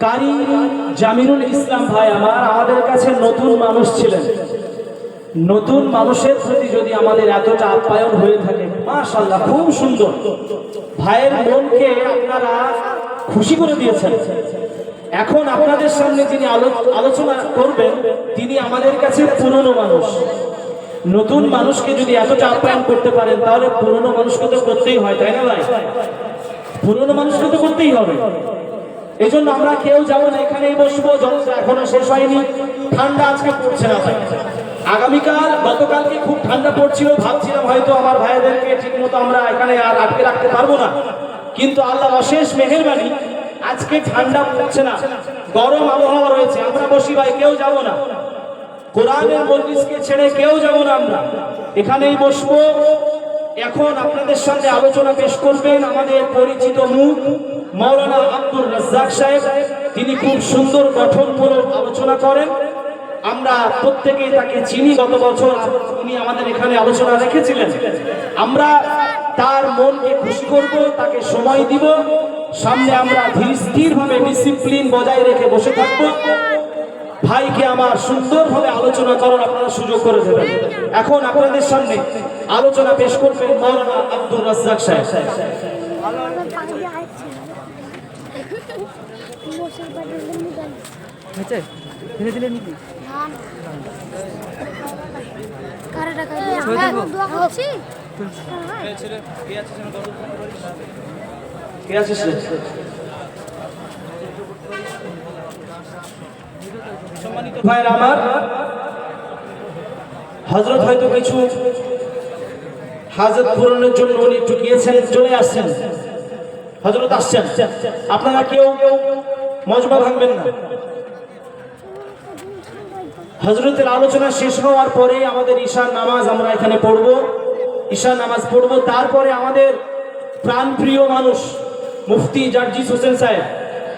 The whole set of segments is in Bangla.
কারি জামিরুল ইসলাম ভাই আমার, আমাদের কাছে নতুন মানুষ ছিলেন। নতুন মানুষের প্রতি যদি আমাদের এতটা আপ্যায়ন হয়ে থাকে মাশাল্লাহ খুব সুন্দর। ভাইয়ের মনকে আপনারা খুশি করে দিয়েছেন। এখন আপনাদের সামনে যিনি আলো- আলোচনা করবেন, তিনি আমাদের কাছে পুরনো মানুষ। নতুন মানুষকে যদি এতটা আপ্যায়ন করতে পারেন, তাহলে পুরনো মানুষকে তো করতেই হয়, তাই না ভাই? পুরনো মানুষকে তো করতেই হবে। এই জন্য আমরা কেউ যাব না বসবো জলসা এখনও শেষ হয়নি। ঠান্ডা আজকে পড়ছে না ভাই। আগামীকাল, গতকালকে খুব ঠান্ডা পড়ছিল, ভাবছিলাম হয়তো আমার ভাইদেরকে ঠিক মতো আমরা এখানে আর আটকে রাখতে পারব না। কিন্তু আল্লাহ অশেষ মেহেরবানি, আজকে ঠান্ডা পড়ছে না। গরম আবহাওয়া রয়েছে, আমরা বসি ভাই, কেউ যাব না। কোরআনের মজলিসকে ছেড়ে কেউ যাব না আমরা। এখানেই বসবো। এখন আপনাদের সামনে আলোচনা পেশ করবেন আমাদের পরিচিত মুখ, মাওলানা আব্দুর রাজ্জাক সাহেব। তিনি খুব সুন্দর গঠনমূলক আলোচনা করেন। আমরা প্রত্যেকেই তাকে চিনি, গত বছর উনি আমাদের এখানে আলোচনা রেখেছিলেন। আমরা তার মনকে খুশি করব, তাকে সময় দিব। সামনে আমরা ধীর স্থির ভাবে ডিসিপ্লিন বজায় রেখে বসে থাকব। ভাইকে আমার সুন্দরভাবে আলোচনা করার আপনারা সুযোগ করে দেবেন। এখন আপনাদের সামনে আলোচনা পেশ করবেন মৌলানা আব্দুর রাজ্জাক সাহেব। দেবো? দোয়া করছি। কে আছিস ভাইয়েরা আমার হজরত হয়তো কিছু হাজত পূরণের জন্য উনি একটু গিয়েছেন, চলে আসছেন। হজরত আসছেন। আপনারা কেউ কেউ মজমা ভাঙবেন না। হজরতের আলোচনা শেষ হওয়ার পরে আমাদের ঈশান নামাজ আমরা এখানে পড়ব। ঈশান নামাজ পড়ব। তারপরে আমাদের প্রাণপ্রিয় মানুষ মুফতি জার্জিস হোসেন সাহেব,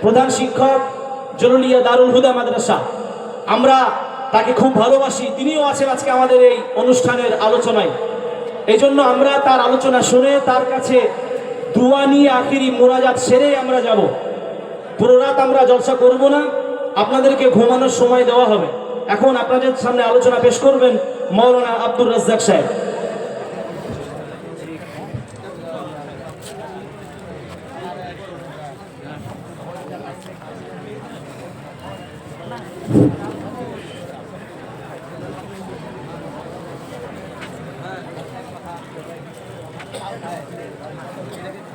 প্রধান শিক্ষক জরুলিয়া দারুল হুদা মাদ্রাসা। আমরা তাকে খুব ভালোবাসি। তিনিও আছেন আজকে আমাদের এই অনুষ্ঠানের আলোচনায়। এই জন্য আমরা তার আলোচনা শুনে তার কাছে দুয়া নিয়ে আখিরি মোনাজাত সেরে আমরা যাব। পুরো রাত আমরা জলসা করব না। আপনাদেরকে ঘুমানোর সময় দেওয়া হবে। এখন আপনাদের সামনে আলোচনা পেশ করবেন মৌলানা আব্দুর রাজ্জাক সাহেব। 哎。